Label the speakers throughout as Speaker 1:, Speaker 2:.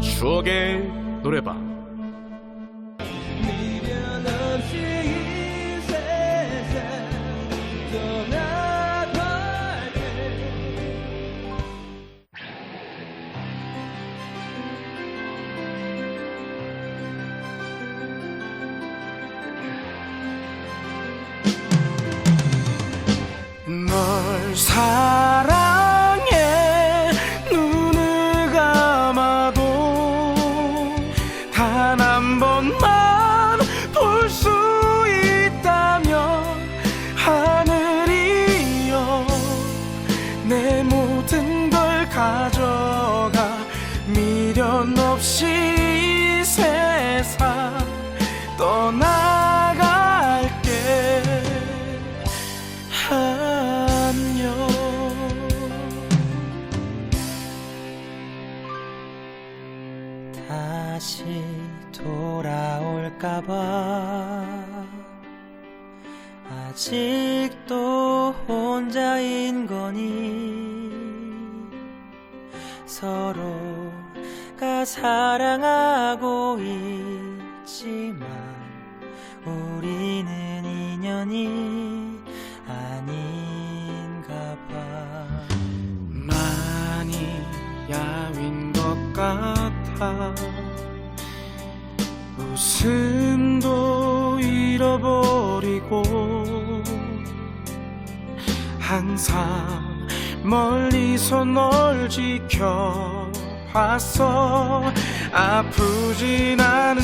Speaker 1: 추억의 노래방 내 모든 걸 가져가 미련 없이 이 세상 떠나갈게. 안녕
Speaker 2: 다시 돌아올까봐 아직도 혼자인 거니 서로가 사랑하고 있지만 우리는 인연이 아닌가 봐.
Speaker 1: 많이 야윈 것 같아. 웃음도 잃어버리고 항상 멀리서 널 지켜봤어. 아프진 않은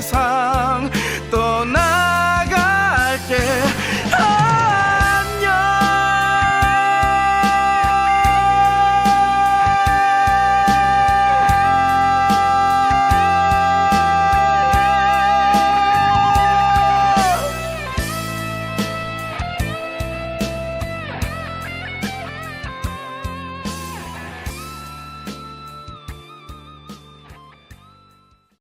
Speaker 2: cabeza.